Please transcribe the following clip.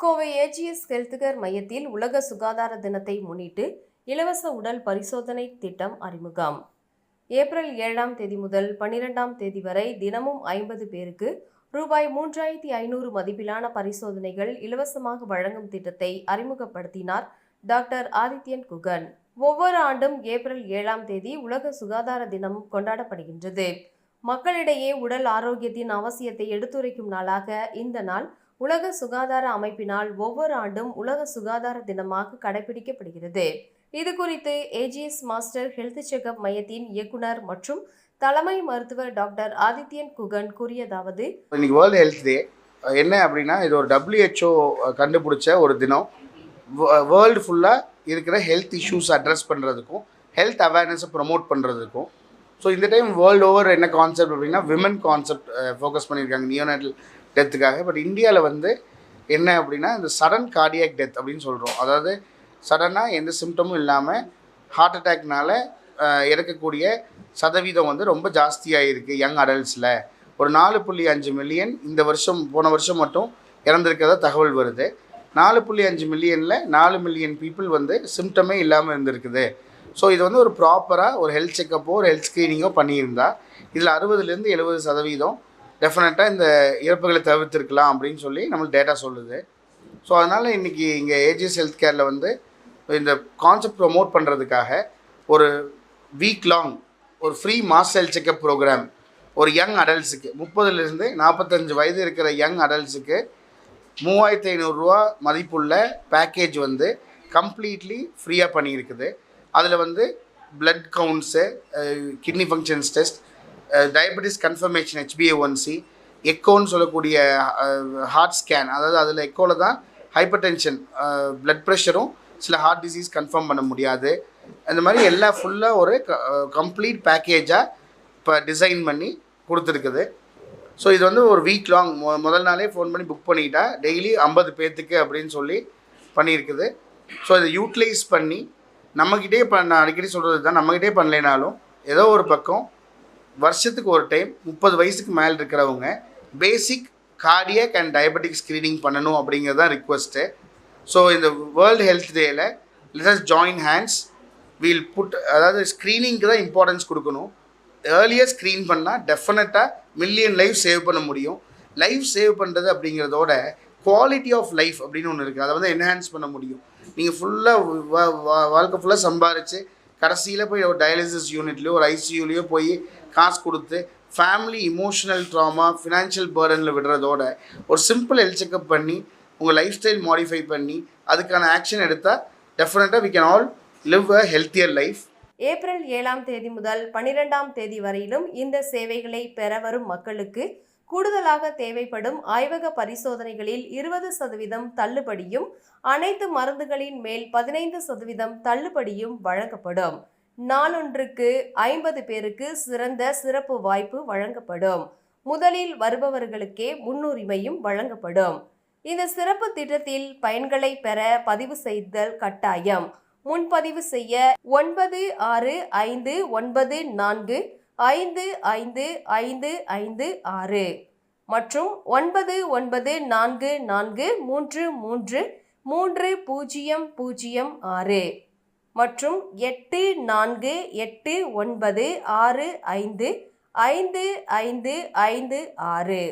Kovai AGS healthcare மையத்தில் உலக சுகாதார தினத்தை முன்னிட்டு இலவச உடல் பரிசோதனை திட்டம் அறிமுகம். ஏப்ரல் ஏழாம் தேதி முதல் பன்னிரெண்டாம் தேதி வரை தினமும் ஐம்பது பேருக்கு ரூபாய் மூன்றாயிரத்தி ஐநூறு மதிப்பிலான பரிசோதனைகள் இலவசமாக வழங்கும் திட்டத்தை அறிமுகப்படுத்தினார் டாக்டர் ஆதித்யன் குகன். ஒவ்வொரு ஆண்டும் ஏப்ரல் ஏழாம் தேதி உலக சுகாதார தினம் கொண்டாடப்படுகின்றது. மக்களிடையே உடல் ஆரோக்கியத்தின் அவசியத்தை எடுத்துரைக்கும் நாளாக இந்த நாள் உலக சுகாதார அமைப்பினால் ஒவ்வொரு ஆண்டும் உலக சுகாதார தினமாக கடைபிடிக்கப்படுகிறது. இது குறித்து ஏஜிஎஸ் மாஸ்டர் ஹெல்த் செக்அப் மையத்தின் இயக்குனர் மற்றும் தலைமை மருத்துவர் டாக்டர் ஆதித்யன் குகன் கூறியதாவது இன்னைக்கு வேர்ல்டு ஹெல்த் டே என்ன அப்படின்னா இது ஒரு டபிள்யூஹெச்ஓ கண்டுபிடிச்ச ஒரு தினம். வேர்ல்டு ஃபுல்லாக இருக்கிற ஹெல்த் இஷ்யூஸ் அட்ரஸ் பண்ணுறதுக்கும் ஹெல்த் அவேர்னஸை ப்ரொமோட் பண்ணுறதுக்கும் ஸோ இந்த டைம் வேர்ல்டு ஓவர் என்ன கான்செப்ட் அப்படின்னா விமன் கான்செப்ட் ஃபோக்கஸ் பண்ணியிருக்காங்க. நியோனேட்டல் டெத்துக்காக பட் இந்தியாவில் வந்து என்ன அப்படின்னா இந்த சடன் கார்டியாக் டெத் அப்படின்னு சொல்கிறோம் அதாவது சடனாக எந்த சிம்டமும் இல்லாமல் ஹார்ட் அட்டாக்னால இறக்கக்கூடிய சதவீதம் வந்து ரொம்ப ஜாஸ்தியாக இருக்குது யங் அடல்ட்ஸில் ஒரு நாலு புள்ளி அஞ்சு மில்லியன் இந்த வருஷம் போன வருஷம் மட்டும் இறந்துருக்கிறதா தகவல் வருது. நாலு புள்ளி அஞ்சு மில்லியனில் நாலு மில்லியன் பீப்புள் வந்து சிம்டமே இல்லாமல் இருந்திருக்குது. ஸோ இது வந்து ஒரு ப்ராப்பராக ஒரு ஹெல்த் செக்கப்போ ஒரு ஹெல்த் ஸ்க்ரீனிங்கோ பண்ணியிருந்தா இதில் அறுபதுலேருந்து எழுபது சதவீதம் டெஃபினட்டாக இந்த இறப்புகளை தவிர்த்திருக்கலாம் அப்படின்னு சொல்லி நம்மளுக்கு டேட்டா சொல்லுது. ஸோ அதனால் இன்றைக்கி இங்கே ஏஜிஎஸ் ஹெல்த் கேரில் வந்து இந்த கான்செப்ட் ப்ரொமோட் பண்ணுறதுக்காக ஒரு வீக் லாங் ஒரு free mass health checkup program ஒரு யங் அடல்ட்ஸுக்கு முப்பதுலேருந்து நாற்பத்தஞ்சு வயது இருக்கிற யங் அடல்ட்ஸுக்கு மூவாயிரத்தி ஐநூறுரூவா மதிப்புள்ள பேக்கேஜ் வந்து கம்ப்ளீட்லி ஃப்ரீயாக பண்ணியிருக்குது. அதில் வந்து blood counts kidney functions test diabetes confirmation HBA எக்கோன்னு சொல்லக்கூடிய ஹார்ட் ஸ்கேன் அதாவது அதில் எக்கோவில் தான் ஹைப்பர் டென்ஷன் பிளட் ப்ரெஷரும் சில ஹார்ட் டிசீஸ் கன்ஃபார்ம் பண்ண முடியாது. அந்த மாதிரி எல்லா ஃபுல்லாக ஒரு கம்ப்ளீட் பேக்கேஜாக இப்போ டிசைன் பண்ணி கொடுத்துருக்குது. ஸோ இது வந்து ஒரு வீக் லாங் மொ முதல் நாளே ஃபோன் பண்ணி புக் பண்ணிட்டா டெய்லி ஐம்பது பேர்த்துக்கு அப்படின்னு சொல்லி பண்ணியிருக்குது. ஸோ இதை யூட்டிலைஸ் பண்ணி நம்மக்கிட்டே இப்போ நான் அடிக்கடி சொல்கிறது தான் நம்மக்கிட்டே பண்ணலைனாலும் ஏதோ ஒரு பக்கம் வருஷத்துக்கு ஒரு டைம் முப்பது வயசுக்கு மேலே இருக்கிறவங்க basic cardiac and diabetic screening பண்ணணும் அப்படிங்கிறது தான் ரிக்வஸ்ட்டு ஸோ இந்த வேர்ல்டு ஹெல்த் டேயில் let's join hands we'll put அதாவது ஸ்க்ரீனிங்க்கு தான் இம்பார்ட்டன்ஸ் கொடுக்கணும். ஏர்லியர் ஸ்க்ரீன் பண்ணால் டெஃபினட்டாக மில்லியன் லைஃப் சேவ் பண்ண முடியும். லைஃப் சேவ் பண்ணுறது அப்படிங்கிறதோட குவாலிட்டி ஆஃப் லைஃப் அப்படின்னு ஒன்று இருக்குது அதை வந்து என்ஹான்ஸ் பண்ண முடியும். நீங்கள் ஃபுல்லாக வாழ்க்கை ஃபுல்லாக சம்பாரித்து கடைசியில் போய் ஒரு டயாலிசிஸ் யூனிட்லேயோ ஒரு ஐசியூலேயோ போய் காசு கொடுத்து ஃபேமிலி இமோஷனல் ட்ராமா ஃபினான்ஷியல் பேர்டனில் விடுறதோட ஒரு சிம்பிள் ஹெல்த் செக்அப் பண்ணி உங்கள் லைஃப் ஸ்டைல் மாடிஃபை பண்ணி அதுக்கான ஆக்ஷன் எடுத்தால் டெஃபினட்டாக we can all live a healthier life April ஏழாம் தேதி முதல் பனிரெண்டாம் தேதி வரையிலும் இந்த சேவைகளை பெற வரும் மக்களுக்கு கூடுதலாக தேவைப்படும் ஆய்வக பரிசோதனைகளில் இருபது சதவீதம் தள்ளுபடியும் அனைத்து மருந்துகளின் மேல் பதினைந்து சதவீதம் தள்ளுபடியும் வழங்கப்படும். நாளொன்றுக்கு ஐம்பது பேருக்கு சிறந்த சிறப்பு வாய்ப்பு வழங்கப்படும். முதலில் வருபவர்களுக்கே முன்னுரிமையும் வழங்கப்படும். இந்த சிறப்பு திட்டத்தில் பயன்களை பெற பதிவு செய்தல் கட்டாயம். முன்பதிவு செய்ய ஒன்பது ஆறு ஐந்து ஒன்பது நான்கு ஐந்து ஐந்து ஐந்து ஐந்து ஆறு. மற்றும் ஒன்பது ஒன்பது நான்கு நான்கு மூன்று மூன்று மூன்று பூஜ்ஜியம் பூஜ்ஜியம் ஆறு. மற்றும் எட்டு நான்கு எட்டு ஒன்பது ஆறு ஐந்து ஐந்து ஐந்து ஐந்து ஆறு.